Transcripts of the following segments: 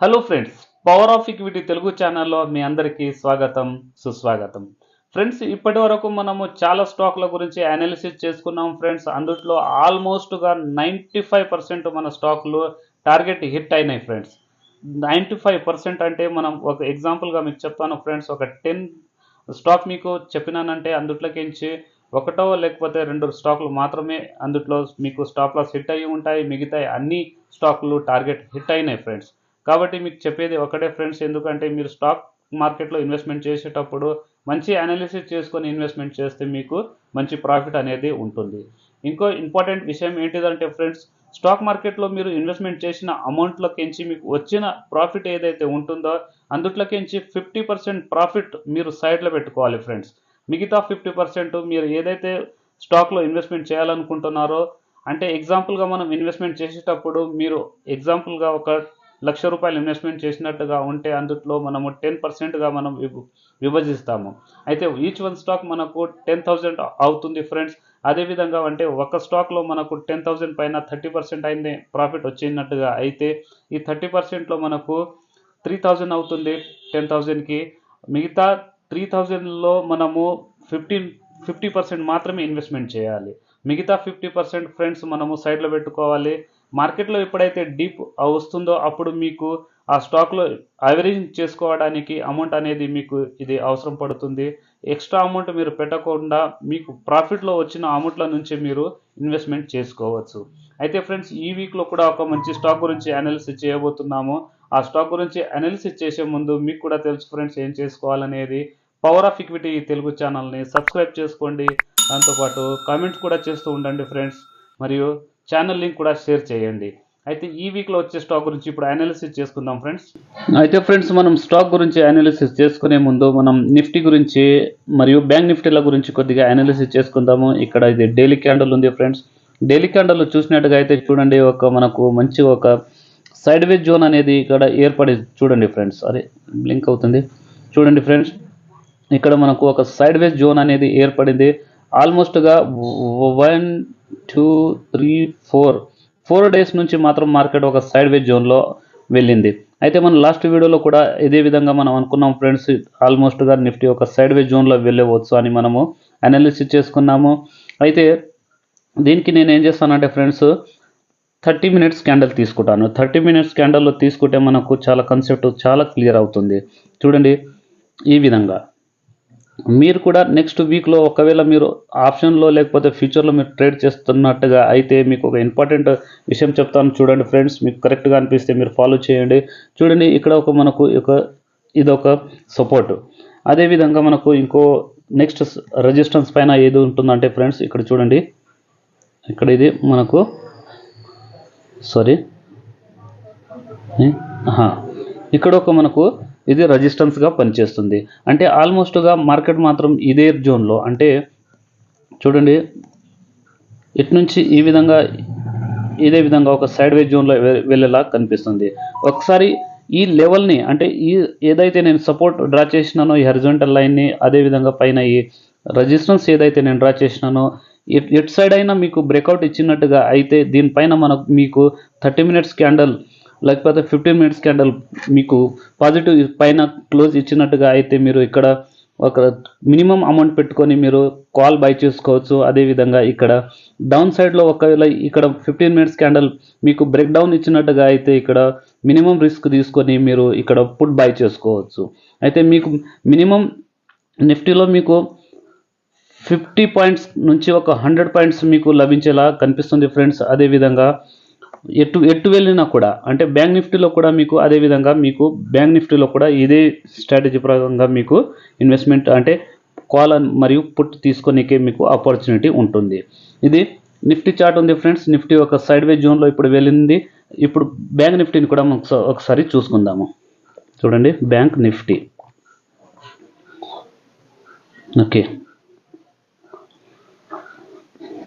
Hello friends power of equity Telugu ఛానల్లో మీ అందరికీ స్వాగతం సుస్వాగతం. ఫ్రెండ్స్ ఇప్పటి వరకు మనము చాలా స్టాక్ల గురించి అనాలిసిస్ చేసుకున్నాం ఫ్రెండ్స్ అందుట్లో ఆల్మోస్ట్గా నైంటీ ఫైవ్ పర్సెంట్ మన స్టాక్లు టార్గెట్ హిట్ అయినాయి ఫ్రెండ్స్ నైంటీ ఫైవ్ పర్సెంట్ అంటే మనం ఒక ఎగ్జాంపుల్గా మీకు చెప్తాను ఫ్రెండ్స్ ఒక టెన్ స్టాక్ మీకు చెప్పినానంటే అందుట్లోకించి ఒకటో లేకపోతే రెండు స్టాకులు మాత్రమే అందుట్లో మీకు స్టాప్ లాస్ హిట్ అయ్యి ఉంటాయి. మిగతా అన్ని స్టాకులు టార్గెట్ హిట్ అయినాయి ఫ్రెండ్స్ కాబట్టి మీకు చెప్పేది ఒకటే ఫ్రెండ్స్ ఎందుకంటే మీరు స్టాక్ మార్కెట్లో ఇన్వెస్ట్మెంట్ చేసేటప్పుడు మంచి అనాలిసిస్ చేసుకొని ఇన్వెస్ట్మెంట్ చేస్తే మీకు మంచి ప్రాఫిట్ అనేది ఉంటుంది. ఇంకో ఇంపార్టెంట్ విషయం ఏంటిదంటే ఫ్రెండ్స్ స్టాక్ మార్కెట్లో మీరు ఇన్వెస్ట్మెంట్ చేసిన అమౌంట్లోకించి మీకు వచ్చిన ప్రాఫిట్ ఏదైతే ఉంటుందో అందుట్లోకించి ఫిఫ్టీ పర్సెంట్ ప్రాఫిట్ మీరు సైడ్లో పెట్టుకోవాలి ఫ్రెండ్స్. మిగతా ఫిఫ్టీ పర్సెంట్ మీరు ఏదైతే స్టాక్లో ఇన్వెస్ట్మెంట్ చేయాలనుకుంటున్నారో అంటే ఎగ్జాంపుల్గా మనం ఇన్వెస్ట్మెంట్ చేసేటప్పుడు మీరు ఎగ్జాంపుల్గా ఒక లక్ష రూపాయలు ఇన్వెస్ట్మెంట్ చేసినట్టుగా ఉంటే అందుట్లో మనము టెన్ పర్సెంట్గా మనం విభ- విభజిస్తాము. అయితే ఈచ్ వన్ స్టాక్ మనకు టెన్ థౌజండ్ అవుతుంది ఫ్రెండ్స్ అదేవిధంగా అంటే ఒక స్టాక్లో మనకు టెన్ థౌజండ్ పైన థర్టీ పర్సెంట్ అయింది ప్రాఫిట్ వచ్చినట్టుగా అయితే ఈ థర్టీ పర్సెంట్లో మనకు త్రీ థౌజండ్ అవుతుంది టెన్ థౌజండ్కి మిగతా త్రీ థౌజండ్లో మనము ఫిఫ్టీన్ ఫిఫ్టీ పర్సెంట్ మాత్రమే ఇన్వెస్ట్మెంట్ చేయాలి. మిగతా ఫిఫ్టీ పర్సెంట్ ఫ్రెండ్స్ మనము సైడ్లో పెట్టుకోవాలి. మార్కెట్లో ఎప్పుడైతే డీప్ వస్తుందో అప్పుడు మీకు ఆ స్టాక్లో యావరేజ్ చేసుకోవడానికి అమౌంట్ అనేది మీకు ఇది అవసరం పడుతుంది. ఎక్స్ట్రా అమౌంట్ మీరు పెట్టకుండా మీకు ప్రాఫిట్లో వచ్చిన అమౌంట్ల నుంచి మీరు ఇన్వెస్ట్మెంట్ చేసుకోవచ్చు. అయితే ఫ్రెండ్స్ ఈ వీక్లో కూడా ఒక మంచి స్టాక్ గురించి అనాలిసిస్ చేయబోతున్నాము. ఆ స్టాక్ గురించి అనాలిసిస్ చేసే ముందు మీకు కూడా తెలుసు ఫ్రెండ్స్ ఏం చేసుకోవాలనేది. పవర్ ఆఫ్ ఈక్విటీ తెలుగు ఛానల్ని సబ్స్క్రైబ్ చేసుకోండి. దాంతోపాటు కామెంట్స్ కూడా చేస్తూ ఉండండి ఫ్రెండ్స్ మరియు ఛానల్ లింక్ కూడా షేర్ చేయండి. అయితే ఈ వీక్లో వచ్చే స్టాక్ గురించి ఇప్పుడు అనాలిసిస్ చేసుకుందాం ఫ్రెండ్స్. అయితే ఫ్రెండ్స్ మనం స్టాక్ గురించి అనాలిసిస్ చేసుకునే ముందు మనం నిఫ్టీ గురించి మరియు బ్యాంక్ నిఫ్టీల గురించి కొద్దిగా అనాలిసిస్ చేసుకుందాము. ఇక్కడ ఇది డైలీ క్యాండల్ ఉంది ఫ్రెండ్స్. డైలీ క్యాండల్ చూసినట్టుగా అయితే చూడండి ఒక మనకు మంచి ఒక సైడ్ వేజ్ జోన్ అనేది ఇక్కడ ఏర్పడి చూడండి ఫ్రెండ్స్. అరే బ్లింక్ అవుతుంది. చూడండి ఫ్రెండ్స్ ఇక్కడ మనకు ఒక సైడ్ వేజ్ జోన్ అనేది ఏర్పడింది. ఆల్మోస్ట్గా one two three four. Four days నుంచి మాత్రం మార్కెట్ ఒక సైడ్ వేజ్ జోన్లో వెళ్ళింది. అయితే మనం లాస్ట్ వీడియోలో కూడా ఇదే విధంగా మనం అనుకున్నాం ఫ్రెండ్స్ ఆల్మోస్ట్గా నిఫ్టీ ఒక సైడ్ వేజ్ జోన్లో వెళ్ళవచ్చు అని మనము అనాలిసిస్ చేసుకున్నాము. అయితే దీనికి నేను ఏం చేస్తానంటే ఫ్రెండ్స్ థర్టీ మినిట్స్ క్యాండల్ తీసుకుంటాను. థర్టీ మినిట్స్ క్యాండల్లో తీసుకుంటే మనకు చాలా కన్సెప్ట్ చాలా క్లియర్ అవుతుంది. చూడండి ఈ విధంగా. మీరు కూడా నెక్స్ట్ వీక్లో ఒకవేళ మీరు ఆప్షన్లో లేకపోతే ఫ్యూచర్లో మీరు ట్రేడ్ చేస్తున్నట్టుగా అయితే మీకు ఒక ఇంపార్టెంట్ విషయం చెప్తాను. చూడండి ఫ్రెండ్స్ మీకు కరెక్ట్గా అనిపిస్తే మీరు ఫాలో చేయండి. చూడండి ఇక్కడ ఒక మనకు ఒక ఇది ఒక సపోర్ట్ అదేవిధంగా మనకు ఇంకో నెక్స్ట్ రెజిస్టెన్స్ పైన ఏది ఉంటుందంటే ఫ్రెండ్స్ ఇక్కడ చూడండి. ఇక్కడ ఇది మనకు సారీ ఇక్కడ ఒక మనకు ఇది రెజిస్టెన్స్గా పనిచేస్తుంది. అంటే ఆల్మోస్ట్గా మార్కెట్ మాత్రం ఇదే జోన్లో అంటే చూడండి ఇటు నుంచి ఈ విధంగా ఇదే విధంగా ఒక సైడ్ వేజ్ జోన్లో వెళ్ళేలా కనిపిస్తుంది. ఒకసారి ఈ లెవెల్ని అంటే ఈ ఏదైతే నేను సపోర్ట్ డ్రా చేసినానో ఈ హెరిజోంటల్ లైన్ని అదే విధంగా పైన ఈ రెజిస్టెన్స్ ఏదైతే నేను డ్రా చేసినానో ఎట్ ఎట్ సైడ్ అయినా మీకు బ్రేక్అవుట్ ఇచ్చినట్టుగా అయితే దీనిపైన మనకు మీకు థర్టీ మినిట్స్ క్యాండల్ లేకపోతే ఫిఫ్టీన్ మినిట్స్ క్యాండల్ మీకు పాజిటివ్ పైన క్లోజ్ ఇచ్చినట్టుగా అయితే మీరు ఇక్కడ ఒక మినిమం అమౌంట్ పెట్టుకొని మీరు కాల్ బై చేసుకోవచ్చు. అదేవిధంగా ఇక్కడ డౌన్ సైడ్లో ఒకవేళ ఇక్కడ ఫిఫ్టీన్ మినిట్స్ క్యాండల్ మీకు బ్రేక్ డౌన్ ఇచ్చినట్టుగా అయితే ఇక్కడ మినిమం రిస్క్ తీసుకొని మీరు ఇక్కడ పుట్ బై చేసుకోవచ్చు. అయితే మీకు మినిమం నిఫ్టీలో మీకు ఫిఫ్టీ పాయింట్స్ నుంచి ఒక హండ్రెడ్ పాయింట్స్ మీకు లభించేలా కనిపిస్తుంది ఫ్రెండ్స్ అదేవిధంగా ఎటు ఎటు వెళ్ళినా కూడా అంటే బ్యాంక్ నిఫ్టీలో కూడా మీకు అదే విధంగా మీకు బ్యాంక్ నిఫ్టీలో కూడా ఇదే స్ట్రాటజీ ప్రకారంగా మీకు ఇన్వెస్ట్మెంట్ అంటే కాల్ మరియు పుట్ తీసుకునేకే మీకు ఆపర్చునిటీ ఉంటుంది. ఇది నిఫ్టీ చార్ట్ ఉంది ఫ్రెండ్స్ నిఫ్టీ ఒక సైడ్ వే జోన్లో ఇప్పుడు వెళ్ళింది. ఇప్పుడు బ్యాంక్ నిఫ్టీని కూడా మనం ఒకసారి చూసుకుందాము. చూడండి బ్యాంక్ నిఫ్టీ. ఓకే.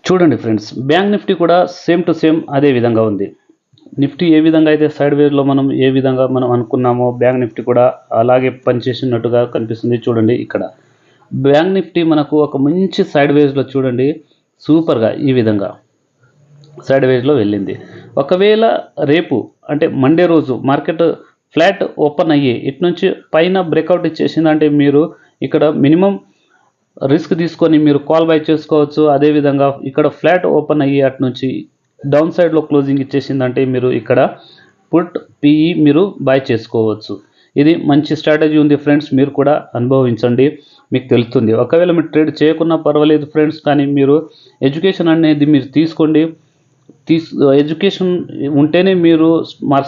చూడండి ఫ్రెండ్స్ బ్యాంక్ నిఫ్టీ కూడా సేమ్ టు సేమ్ అదే విధంగా ఉంది. నిఫ్టీ ఏ విధంగా అయితే సైడ్ వేస్లో మనం ఏ విధంగా మనం అనుకున్నామో బ్యాంక్ నిఫ్టీ కూడా అలాగే పనిచేసినట్టుగా కనిపిస్తుంది చూడండి ఇక్కడ. బ్యాంక్ నిఫ్టీ మనకు ఒక మంచి సైడ్ వేజ్లో చూడండి సూపర్గా ఈ విధంగా సైడ్ వేజ్లో వెళ్ళింది. ఒకవేళ రేపు అంటే మండే రోజు మార్కెట్ ఫ్లాట్ ఓపెన్ అయ్యి ఇటు నుంచి పైన బ్రేక్అవుట్ ఇచ్చేసిందంటే మీరు ఇక్కడ మినిమం రిస్క్ తీసుకొని మీరు కాల్ బై చేసుకోవచ్చు. అదేవిధంగా ఇక్కడ ఫ్లాట్ ఓపెన్ అయ్యి అటు నుంచి డౌన్ సైడ్లో క్లోజింగ్ ఇచ్చేసిందంటే మీరు ఇక్కడ పుట్ పిఈ మీరు బై చేసుకోవచ్చు. ఇది మంచి స్ట్రాటజీ ఉంది ఫ్రెండ్స్ మీరు కూడా అనుభవించండి. మీకు తెలుస్తుంది. ఒకవేళ మీరు ట్రేడ్ చేయకున్నా పర్వాలేదు ఫ్రెండ్స్ కానీ మీరు ఎడ్యుకేషన్ అనేది మీరు తీసుకోండి. తీసు ఎడ్యుకేషన్ ఉంటేనే మీరు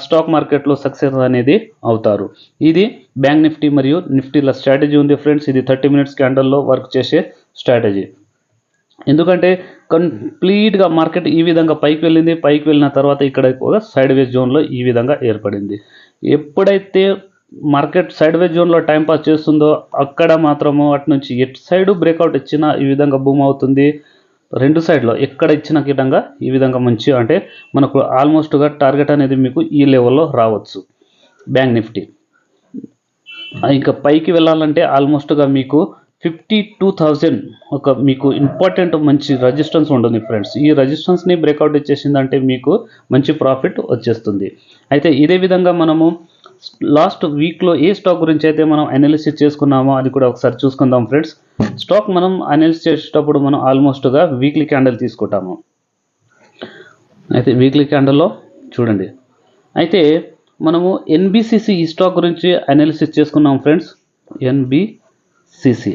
స్టాక్ మార్కెట్లో సక్సెస్ అనేది అవుతారు. ఇది బ్యాంక్ నిఫ్టీ మరియు నిఫ్టీల స్ట్రాటజీ ఉంది ఫ్రెండ్స్. ఇది థర్టీ మినిట్స్ క్యాండల్లో వర్క్ చేసే స్ట్రాటజీ. ఎందుకంటే కంప్లీట్గా మార్కెట్ ఈ విధంగా పైకి వెళ్ళింది. పైకి వెళ్ళిన తర్వాత ఇక్కడ ఎక్కువగా సైడ్ వేస్ జోన్లో ఈ విధంగా ఏర్పడింది. ఎప్పుడైతే మార్కెట్ సైడ్ వేస్ జోన్లో టైం పాస్ చేస్తుందో అక్కడ మాత్రము అటు నుంచి ఎటు సైడ్ బ్రేక్అవుట్ ఇచ్చినా ఈ విధంగా బూమ్ అవుతుంది. రెండు సైడ్లో ఎక్కడ ఇచ్చిన విధంగా ఈ విధంగా మంచి అంటే మనకు ఆల్మోస్ట్గా టార్గెట్ అనేది మీకు ఈ లెవెల్లో రావచ్చు. Bank Nifty. ఇంకా పైకి వెళ్ళాలంటే ఆల్మోస్ట్గా మీకు ఫిఫ్టీ టూ థౌజండ్ ఒక మీకు ఇంపార్టెంట్ మంచి రెజిస్టెన్స్ ఉంటుంది ఫ్రెండ్స్. ఈ రెజిస్టెన్స్ని బ్రేక్అవుట్ ఇచ్చేసిందంటే మీకు మంచి ప్రాఫిట్ వచ్చేస్తుంది. అయితే ఇదే విధంగా మనము లాస్ట్ వీక్లో ఏ స్టాక్ గురించి అయితే మనం అనాలిసిస్ చేసుకున్నామో అది కూడా ఒకసారి చూసుకుందాం ఫ్రెండ్స్ స్టాక్ మనం అనాలిసిస్ చేసేటప్పుడు మనం ఆల్మోస్ట్గా వీక్లీ క్యాండిల్ తీసుకుంటాము. అయితే వీక్లీ క్యాండిల్లో చూడండి. అయితే మనము ఎన్బిసిసి ఈ స్టాక్ గురించి అనాలిసిస్ చేసుకున్నాం ఫ్రెండ్స్ ఎన్బిసిసి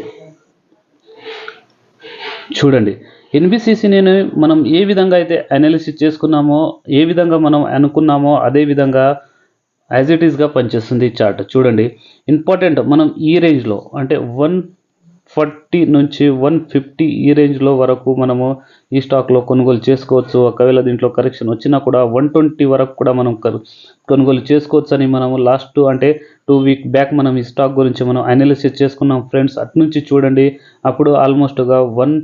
చూడండి. ఎన్బిసిసి నేను మనం ఏ విధంగా అయితే అనాలిసిస్ చేసుకున్నామో ఏ విధంగా మనం అనుకున్నామో అదే విధంగా యాజ్ ఇట్ ఈస్గా పనిచేస్తుంది ఈ చార్ట్ చూడండి ఇంపార్టెంట్ మనం ఈ రేంజ్లో అంటే వన్ ఫార్టీ నుంచి వన్ ఫిఫ్టీ ఈ రేంజ్లో వరకు మనము ఈ స్టాక్లో కొనుగోలు చేసుకోవచ్చు. ఒకవేళ దీంట్లో కరెక్షన్ వచ్చినా కూడా వన్ ట్వంటీ వరకు కూడా మనం కొనుగోలు చేసుకోవచ్చు అని మనము లాస్ట్ అంటే టూ వీక్ బ్యాక్ మనం ఈ స్టాక్ గురించి మనం అనాలిసిస్ చేసుకున్నాం. ఫ్రెండ్స్ అటు నుంచి చూడండి అప్పుడు ఆల్మోస్ట్గా వన్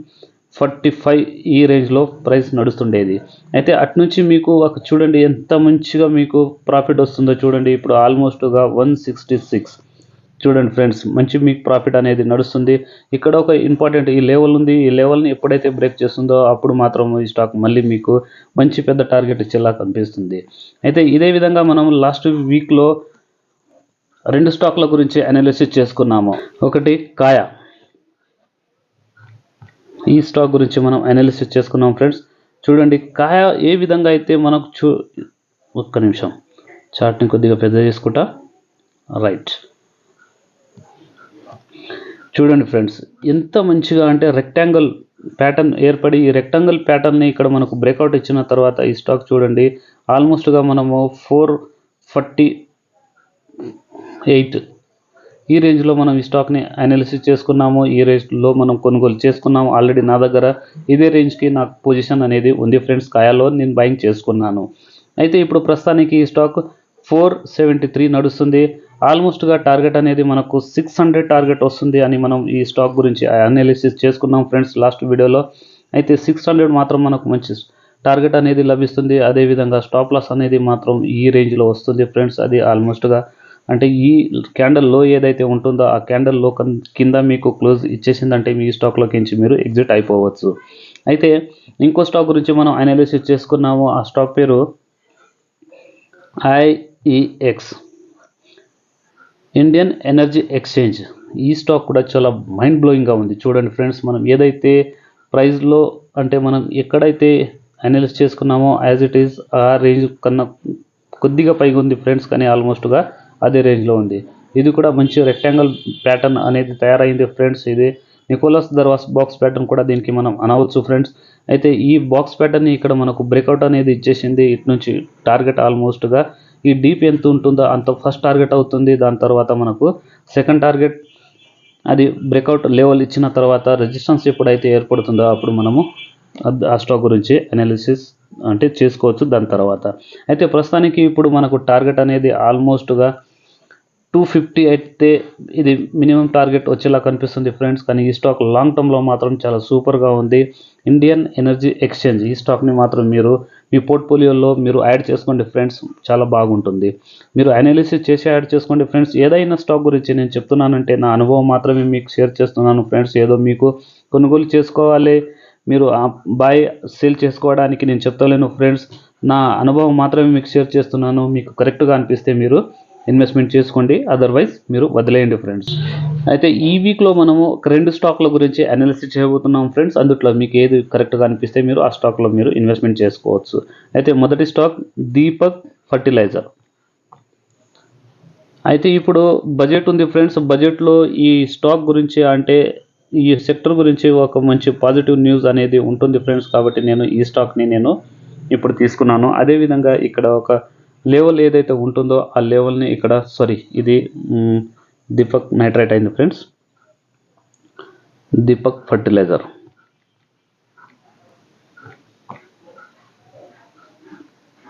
ఫార్టీ ఫైవ్ ఈ రేంజ్లో ప్రైస్ నడుస్తుండేది. అయితే అటు నుంచి మీకు ఒక చూడండి ఎంత మంచిగా మీకు ప్రాఫిట్ వస్తుందో చూడండి. ఇప్పుడు ఆల్మోస్ట్గా వన్ సిక్స్టీ సిక్స్. చూడండి ఫ్రెండ్స్ మంచి మీకు ప్రాఫిట్ అనేది నడుస్తుంది. ఇక్కడ ఒక ఇంపార్టెంట్ ఈ లెవెల్ ఉంది. ఈ లెవెల్ని ఎప్పుడైతే బ్రేక్ చేస్తుందో అప్పుడు మాత్రం ఈ స్టాక్ మళ్ళీ మీకు మంచి పెద్ద టార్గెట్ ఇచ్చేలా కనిపిస్తుంది. అయితే ఇదే విధంగా మనం లాస్ట్ వీక్లో రెండు స్టాక్ల గురించి అనాలిసిస్ చేసుకున్నాము. ఒకటి కాయా. ఈ స్టాక్ గురించి మనం అనాలిసిస్ చేసుకున్నాం ఫ్రెండ్స్ చూడండి కాయ ఏ విధంగా అయితే మనకు చూ ఒక్క నిమిషం. చార్ట్ని కొద్దిగా పెద్ద చేసుకుంటా. రైట్ చూడండి ఫ్రెండ్స్ ఎంత మంచిగా అంటే రెక్టాంగిల్ ప్యాటర్న్ ఏర్పడి ఈ రెక్టాంగిల్ ప్యాటర్న్ని ఇక్కడ మనకు బ్రేక్అవుట్ ఇచ్చిన తర్వాత ఈ స్టాక్ చూడండి ఆల్మోస్ట్గా మనము ఫోర్ ఫార్టీ ఎయిట్ ఈ రేంజ్లో మనం ఈ స్టాక్ని అనాలిసిస్ చేసుకున్నాము ఈ రేంజ్లో మనం కొనుగోలు చేసుకున్నాము. ఆల్రెడీ నా దగ్గర ఇదే రేంజ్కి నాకు పొజిషన్ అనేది ఉంది ఫ్రెండ్స్ కాయాలో నేను బయింగ్ చేసుకున్నాను. అయితే ఇప్పుడు ప్రస్తుతానికి ఈ స్టాక్ ఫోర్ సెవెంటీ త్రీ నడుస్తుంది ఆల్మోస్ట్గా టార్గెట్ అనేది మనకు సిక్స్ హండ్రెడ్ టార్గెట్ వస్తుంది అని మనం ఈ స్టాక్ గురించి అనాలిసిస్ చేసుకున్నాం ఫ్రెండ్స్ లాస్ట్ వీడియోలో. అయితే సిక్స్ హండ్రెడ్ మాత్రం మనకు మంచి టార్గెట్ అనేది లభిస్తుంది. అదేవిధంగా స్టాప్ లాస్ అనేది మాత్రం ఈ రేంజ్లో వస్తుంది ఫ్రెండ్స్ అది ఆల్మోస్ట్గా అంటే ఈ క్యాండల్లో ఏదైతే ఉంటుందో ఆ క్యాండల్లో కింద మీకు క్లోజ్ ఇచ్చేసిందంటే మీ స్టాక్లోకి నుంచి మీరు ఎగ్జిట్ అయిపోవచ్చు. అయితే ఇంకో స్టాక్ గురించి మనం అనాలిసిస్ చేసుకున్నాము. ఆ స్టాక్ పేరు ఐఈఎక్స్ ఇండియన్ ఎనర్జీ ఎక్స్చేంజ్ ఈ స్టాక్ కూడా చాలా మైండ్ బ్లోయింగ్గా ఉంది. చూడండి ఫ్రెండ్స్ మనం ఏదైతే ప్రైస్లో అంటే మనం ఎక్కడైతే అనాలిసిస్ చేసుకున్నామో యాజ్ ఇట్ ఈస్ ఆ రేంజ్ కన్నా కొద్దిగా పైగా ఉంది ఫ్రెండ్స్ కానీ ఆల్మోస్ట్గా అదే రేంజ్లో ఉంది. ఇది కూడా మంచి రెక్టాంగిల్ ప్యాటర్న్ అనేది తయారైంది ఫ్రెండ్స్ ఇది నికోలస్ దర్వాస్ బాక్స్ ప్యాటర్న్ కూడా దీనికి మనం అనవచ్చు ఫ్రెండ్స్ అయితే ఈ బాక్స్ ప్యాటర్న్ ఇక్కడ మనకు బ్రేక్అవుట్ అనేది ఇచ్చేసింది. ఇటు నుంచి టార్గెట్ ఆల్మోస్ట్గా ఈ డీప్ ఎంత ఉంటుందో అంత ఫస్ట్ టార్గెట్ అవుతుంది. దాని తర్వాత మనకు సెకండ్ టార్గెట్ అది బ్రేక్అవుట్ లెవెల్ ఇచ్చిన తర్వాత రెజిస్టెన్స్ ఎప్పుడైతే ఏర్పడుతుందో అప్పుడు మనము ఆ స్టాక్ గురించి అనాలిసిస్ అంటే చేసుకోవచ్చు దాని తర్వాత. అయితే ప్రస్తుతానికి ఇప్పుడు మనకు టార్గెట్ అనేది ఆల్మోస్ట్గా టూ ఫిఫ్టీ అయితే ఇది మినిమం టార్గెట్ వచ్చేలా కనిపిస్తుంది ఫ్రెండ్స్. కానీ ఈ స్టాక్ లాంగ్ టర్మ్లో మాత్రం చాలా సూపర్గా ఉంది. ఇండియన్ ఎనర్జీ ఎక్స్చేంజ్ ఈ స్టాక్ని మాత్రం మీరు మీ పోర్ట్ఫోలియోలో మీరు యాడ్ చేసుకోండి ఫ్రెండ్స్. చాలా బాగుంటుంది. మీరు అనాలిసిస్ చేసి యాడ్ చేసుకోండి ఫ్రెండ్స్. ఏదైనా స్టాక్ గురించి నేను చెప్తున్నానంటే నా అనుభవం మాత్రమే మీకు షేర్ చేస్తున్నాను ఫ్రెండ్స్. ఏదో మీకు కొనుగోలు చేసుకోవాలి మీరు బాయ్ సేల్ చేసుకోవడానికి నేను చెప్తలేను ఫ్రెండ్స్. నా అనుభవం మాత్రమే మీకు షేర్ చేస్తున్నాను. మీకు కరెక్ట్గా అనిపిస్తే మీరు ఇన్వెస్ట్మెంట్ చేసుకోండి. అదర్వైజ్ మీరు వదిలేయండి ఫ్రెండ్స్ అయితే ఈ వీక్లో మనము రెండు స్టాక్ల గురించి అనాలిసిస్ చేయబోతున్నాం ఫ్రెండ్స్ అందుట్లో మీకు ఏది కరెక్ట్గా అనిపిస్తే మీరు ఆ స్టాక్లో మీరు ఇన్వెస్ట్మెంట్ చేసుకోవచ్చు. అయితే మొదటి స్టాక్ దీపక్ ఫర్టిలైజర్ అయితే ఇప్పుడు బడ్జెట్ ఉంది ఫ్రెండ్స్ బడ్జెట్లో ఈ స్టాక్ గురించి అంటే ఈ సెక్టర్ గురించి ఒక మంచి పాజిటివ్ న్యూస్ అనేది ఉంటుంది ఫ్రెండ్స్ కాబట్టి నేను ఈ స్టాక్ని నేను ఇప్పుడు తీసుకున్నాను. అదేవిధంగా ఇక్కడ ఒక లెవెల్ ఏదైతే ఉంటుందో ఆ లెవెల్ని ఇక్కడ సారీ ఇది దీపక్ నైట్రైట్ అయింది friends Deepak fertiliser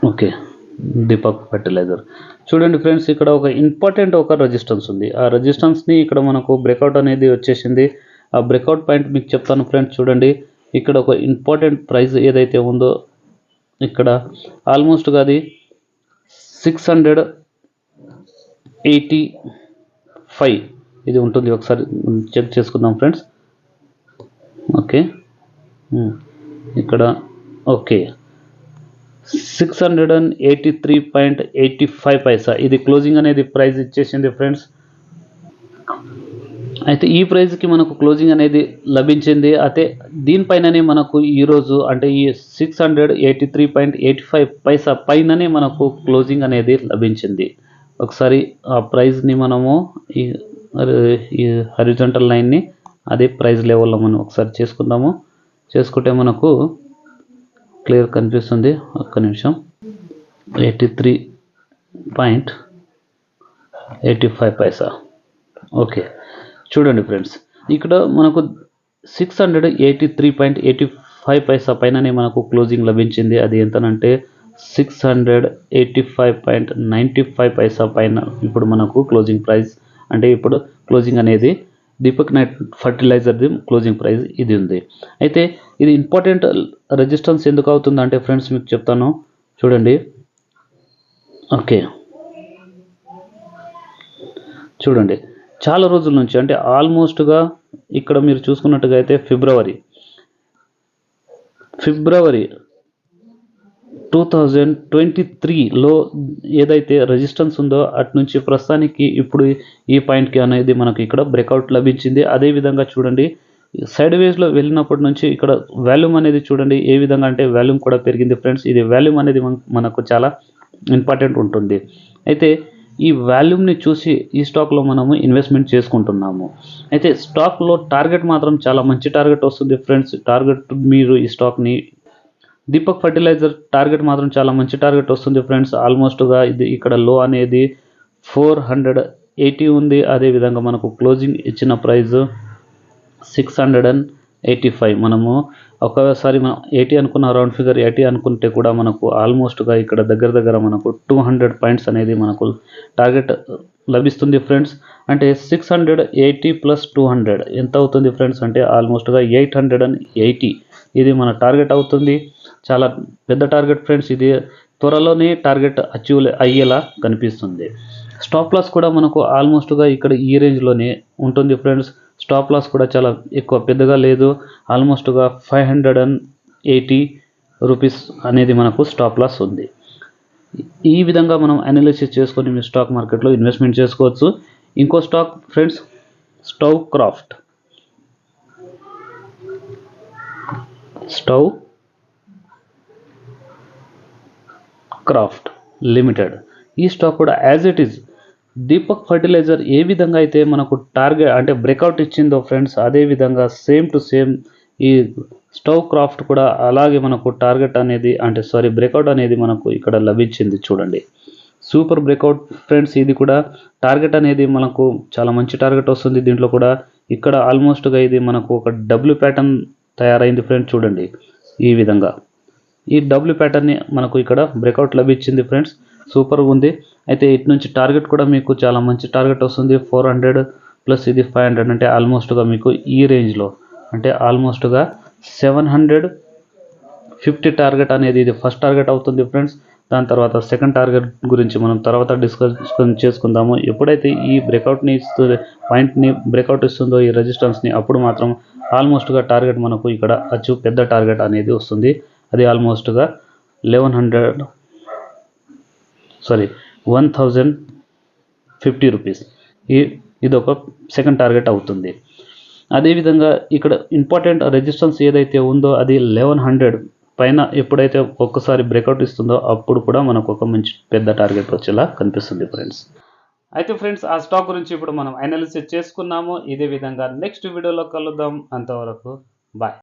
okay Deepak fertiliser చూడండి ఫ్రెండ్స్ ఇక్కడ ఒక ఇంపార్టెంట్ ఒక రెజిస్టెన్స్ ఉంది. ఆ రెసిస్టెన్స్ని ఇక్కడ మనకు బ్రేక్అవుట్ అనేది వచ్చేసింది. ఆ బ్రేక్అవుట్ పాయింట్ మీకు చెప్తాను ఫ్రెండ్స్ చూడండి. ఇక్కడ ఒక ఇంపార్టెంట్ ప్రైస్ ఏదైతే ఉందో ఇక్కడ ఆల్మోస్ట్గా అది సిక్స్ హండ్రెడ్ ఎయిటీ ఫైవ్. ఇది ఉంటుంది ఒకసారి చెక్ చేసుకుందాం ఫ్రెండ్స్. ఓకే. ఇక్కడ okay. Six hundred and eighty three point eighty five paisa. ఇది క్లోజింగ్ అనేది ప్రైస్ ఇచ్చేసింది ఫ్రెండ్స్. అయితే ఈ ప్రైజ్కి మనకు క్లోజింగ్ అనేది లభించింది. అయితే దీనిపైననే మనకు ఈరోజు అంటే ఈ six hundred eighty three point eighty five paisa పైననే మనకు క్లోజింగ్ అనేది లభించింది. ఒకసారి ఆ ప్రైజ్ని మనము ఈ ఈ హరిజంటల్ లైన్ని అదే ప్రైజ్ లెవెల్లో మనం ఒకసారి చేసుకుందాము. చేసుకుంటే మనకు క్లియర్ కనిపిస్తుంది. ఒక్క నిమిషం. Eighty three point eighty five paisa. Okay. చూడండి ఫ్రెండ్స్. ఇక్కడ మనకు six hundred eighty three point eighty five paisa పైననే మనకు క్లోజింగ్ లభించింది. అది ఎంతనంటే six hundred eighty five point ninety five paisa పైన ఇప్పుడు మనకు క్లోజింగ్ ప్రైస్ అంటే ఇప్పుడు క్లోజింగ్ అనేది దీపక్ నైట్ ఫర్టిలైజర్ది క్లోజింగ్ ప్రైస్ ఇది ఉంది. అయితే ఇది ఇంపార్టెంట్ రెజిస్టెన్స్ ఎందుకు అవుతుంది అంటే ఫ్రెండ్స్ మీకు చెప్తాను. చూడండి. ఓకే. చూడండి. చాలా రోజుల నుంచి అంటే ఆల్మోస్ట్గా ఇక్కడ మీరు చూసుకున్నట్టుగా అయితే February. February two thousand twenty త్రీలో ఏదైతే రెజిస్టెన్స్ ఉందో అటు నుంచి ప్రస్తుతానికి ఇప్పుడు ఈ పాయింట్కి అనేది మనకు ఇక్కడ బ్రేక్అవుట్ లభించింది. అదేవిధంగా చూడండి సైడ్ వేస్లో వెళ్ళినప్పటి నుంచి ఇక్కడ వాల్యూమ్ అనేది చూడండి ఏ విధంగా అంటే వాల్యూమ్ కూడా పెరిగింది ఫ్రెండ్స్. ఇది వాల్యూమ్ అనేది మనకు చాలా ఇంపార్టెంట్ ఉంటుంది. అయితే ఈ వాల్యూమ్ని చూసి ఈ స్టాక్లో మనము ఇన్వెస్ట్మెంట్ చేసుకుంటున్నాము. అయితే స్టాక్లో టార్గెట్ మాత్రం చాలా మంచి టార్గెట్ వస్తుంది ఫ్రెండ్స్ టార్గెట్ మీరు ఈ స్టాక్ని దీపక్ ఫర్టిలైజర్ టార్గెట్ మాత్రం చాలా మంచి టార్గెట్ వస్తుంది ఫ్రెండ్స్ ఆల్మోస్ట్గా ఇది ఇక్కడ లో అనేది ఫోర్ హండ్రెడ్ ఎయిటీ ఉంది. అదేవిధంగా మనకు క్లోజింగ్ ఇచ్చిన price six hundred and eighty five మనము ఒకసారి మనం ఎయిటీ అనుకున్న రౌండ్ ఫిగర్ ఎయిటీ అనుకుంటే కూడా మనకు ఆల్మోస్ట్గా ఇక్కడ దగ్గర దగ్గర మనకు టూ హండ్రెడ్ పాయింట్స్ అనేది మనకు టార్గెట్ లభిస్తుంది ఫ్రెండ్స్ అంటే six hundred eighty plus two hundred ఎంత అవుతుంది ఫ్రెండ్స్ అంటే ఆల్మోస్ట్గా ఎయిట్ హండ్రెడ్ అండ్ ఎయిటీ ఇది మన టార్గెట్ అవుతుంది. చాలా పెద్ద టార్గెట్ ఫ్రెండ్స్ ఇది త్వరలోనే టార్గెట్ అచీవ్ అయ్యేలా కనిపిస్తుంది. స్టాప్ లాస్ కూడా మనకు ఆల్మోస్ట్గా ఇక్కడ ఈ రేంజ్లోనే ఉంటుంది ఫ్రెండ్స్ స్టాప్ లాస్ కూడా చాలా ఎక్కువ పెద్దగా లేదు. ఆల్మోస్ట్గా five hundred and eighty rupees అనేది మనకు స్టాప్ లాస్ ఉంది. ఈ విధంగా మనం అనాలిసిస్ చేసుకొని మీ స్టాక్ మార్కెట్లో ఇన్వెస్ట్మెంట్ చేసుకోవచ్చు. ఇంకో stock friends Stove Kraft Stove Kraft Limited ఈ స్టాక్ కూడా as it is Deepak fertiliser ఏ విధంగా అయితే మనకు టార్గెట్ అంటే బ్రేక్అవుట్ ఇచ్చిందో ఫ్రెండ్స్ అదే విధంగా సేమ్ టు సేమ్ ఈ స్టవ్ క్రాఫ్ట్ కూడా అలాగే మనకు టార్గెట్ అనేది అంటే సారీ బ్రేక్అవుట్ అనేది మనకు ఇక్కడ లభించింది చూడండి. సూపర్ బ్రేక్అవుట్ ఫ్రెండ్స్ ఇది కూడా టార్గెట్ అనేది మనకు చాలా మంచి టార్గెట్ వస్తుంది. దీంట్లో కూడా ఇక్కడ ఆల్మోస్ట్గా ఇది మనకు ఒక డబ్ల్యూ ప్యాటర్న్ తయారైంది ఫ్రెండ్స్ చూడండి. ఈ విధంగా ఈ డబ్ల్యూ ప్యాటర్న్ని మనకు ఇక్కడ బ్రేక్అవుట్ లభించింది ఫ్రెండ్స్. సూపర్గా ఉంది. అయితే ఇటు నుంచి టార్గెట్ కూడా మీకు చాలా మంచి టార్గెట్ వస్తుంది. ఫోర్ హండ్రెడ్ ప్లస్ ఇది ఫైవ్ హండ్రెడ్ అంటే ఆల్మోస్ట్గా మీకు ఈ రేంజ్లో అంటే ఆల్మోస్ట్గా సెవెన్ హండ్రెడ్ ఫిఫ్టీ టార్గెట్ అనేది ఇది ఫస్ట్ టార్గెట్ అవుతుంది ఫ్రెండ్స్. దాని తర్వాత సెకండ్ టార్గెట్ గురించి మనం తర్వాత డిస్కస్ చేసుకుందాము. ఎప్పుడైతే ఈ బ్రేకౌట్ని ఇస్తుంది పాయింట్ని బ్రేకౌట్ ఇస్తుందో ఈ రెజిస్టెన్స్ని అప్పుడు మాత్రం ఆల్మోస్ట్గా టార్గెట్ మనకు ఇక్కడ అచ్చు పెద్ద టార్గెట్ అనేది వస్తుంది. అది ఆల్మోస్ట్గా eleven hundred sorry one thousand fifty rupees ఈ ఇది ఒక సెకండ్ టార్గెట్ అవుతుంది. అదేవిధంగా ఇక్కడ ఇంపార్టెంట్ రెజిస్టెన్స్ ఏదైతే ఉందో అది లెవెన్ హండ్రెడ్ పైన ఎప్పుడైతే ఒక్కసారి బ్రేక్అవుట్ ఇస్తుందో అప్పుడు కూడా మనకు ఒక మంచి పెద్ద టార్గెట్ వచ్చేలా కనిపిస్తుంది ఫ్రెండ్స్ అయితే ఫ్రెండ్స్ ఆ స్టాక్ గురించి ఇప్పుడు మనం అనాలిసిస్ చేసుకున్నాము. ఇదే విధంగా నెక్స్ట్ వీడియోలో కలుద్దాం. అంతవరకు బాయ్